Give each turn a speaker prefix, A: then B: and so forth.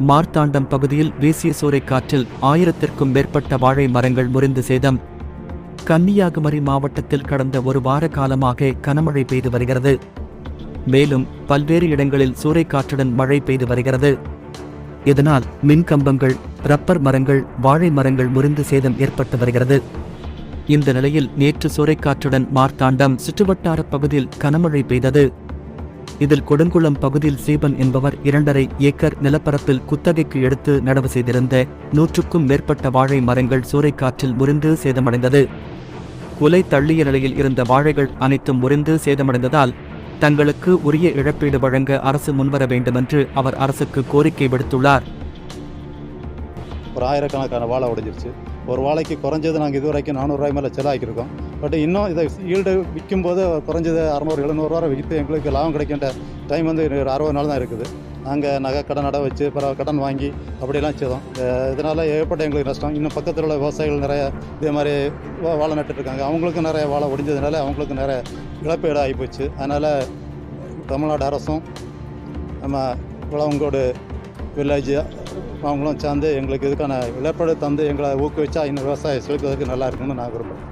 A: மார்த்தாண்டம் பகுதியில் வீசிய சூறைக்காற்றில் ஆயிரத்திற்கும் மேற்பட்ட வாழை மரங்கள் முறிந்து சேதம். கன்னியாகுமரி மாவட்டத்தில் கடந்த ஒரு வார காலமாக கனமழை பெய்து வருகிறது. மேலும் பல்வேறு இடங்களில் சூறைக்காற்றுடன் மழை பெய்து வருகிறது. இதனால் மின்கம்பங்கள் ரப்பர் மரங்கள் வாழை மரங்கள் முறிந்து சேதம் ஏற்பட்டு வருகிறது. இந்த நிலையில் நேற்று சூறைக்காற்றுடன் மார்த்தாண்டம் சுற்றுவட்டார பகுதியில் கனமழை பெய்தது. இதில் கொடுங்குளம் பகுதியில் சீபன் என்பவர் இரண்டரை ஏக்கர் நிலப்பரப்பில் குத்தகைக்கு எடுத்து நடவு செய்திருந்த நூற்றுக்கும் மேற்பட்ட வாழை மரங்கள் சூறைக்காற்றில் முறிந்து சேதமடைந்தது. குலை தள்ளிய நிலையில் இருந்த வாழைகள் அனைத்தும் முறிந்து சேதமடைந்ததால் தங்களுக்கு உரிய இழப்பீடு வழங்க அரசு முன்வர வேண்டுமென்று அவர் அரசுக்கு கோரிக்கை விடுத்துள்ளார்.
B: ஒரு ஆயிரக்கணக்கான வாழை உடைஞ்சிருச்சு. ஒரு வாழைக்கு குறைஞ்சது நாங்கள் இதுவரைக்கும் நானூறு நானூறுரூவாய் மேலே செலவாக்கியிருக்கோம். பட் இன்னும் இதை ஈல்டு விற்கும் போது குறைஞ்சது அறநூறு எழுநூறுவா விற்று எங்களுக்கு லாபம் கிடைக்கின்ற டைம் வந்து ஒரு அறுபது நாள் தான் இருக்குது. நாங்கள் நகை கடன் அடை வச்சு பிறகு கடன் வாங்கி அப்படிலாம் செய்தோம். இதனால் ஏகப்பட்ட ஏற்பட்ட எங்களுக்கு நஷ்டம். இன்னும் பக்கத்தில் உள்ள விவசாயிகள் நிறைய இதே மாதிரி வா- வாழை நட்டுருக்காங்க அவங்களுக்கும் நிறைய வாழை ஒடிஞ்சதுனால அவங்களுக்கு நிறைய இழப்பீடு ஆகிப்போச்சு அதனால் தமிழ்நாடு அரசும் நம்ம உழவங்கோடு வில்லேஜ் அவங்களும் சேர்ந்து எங்களுக்கு இதுக்கான இழப்பீடு தந்து எங்களை ஊக்குவிச்சா இன்னும் விவசாயம் செலுத்துவதற்கு நல்லா இருக்குன்னு நான் விரும்புகிறேன்